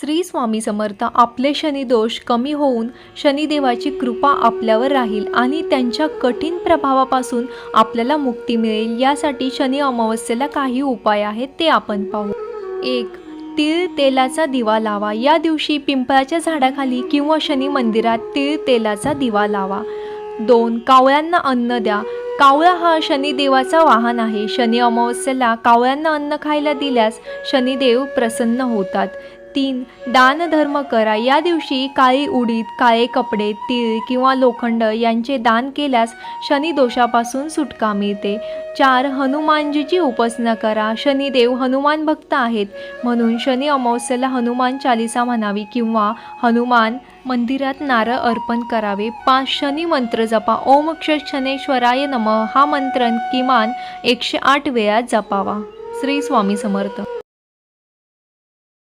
श्री स्वामी समर्थ आपले शनिदोष कमी होऊन शनिदेवाची कृपा आपल्यावर राहील आणि त्यांच्या कठीण प्रभावापासून आपल्याला मुक्ती मिळेल. यासाठी शनी अमावस्येला काही उपाय आहेत ते आपण पाहू. एक तीळ तेलाचा दिवा लावा. या दिवशी पिंपळाच्या झाडाखाली किंवा शनी मंदिरात तीळ तेलाचा दिवा लावा. दोन कावळ्यांना अन्न द्या. कावळा हा शनिदेवाचा वाहन आहे. शनी अमावस्येला कावळ्यांना अन्न खायला दिल्यास शनिदेव प्रसन्न होतात. तीन दानधर्म करा. या दिवशी काळी उडीद काळे कपडे तीळ किंवा लोखंड यांचे दान केल्यास शनिदोषापासून सुटका मिळते. चार हनुमानजीची उपासना करा. शनिदेव हनुमान भक्त आहेत. म्हणून शनी अमावस्येला हनुमान चालिसा म्हणावी किंवा हनुमान मंदिरात नारळ अर्पण करावे. पाच शनी मंत्र जपा. ओम क्ष शनेश्वराय नम. हा मंत्र किमान एकशे आठ वेळा जपावा. श्री स्वामी समर्थ.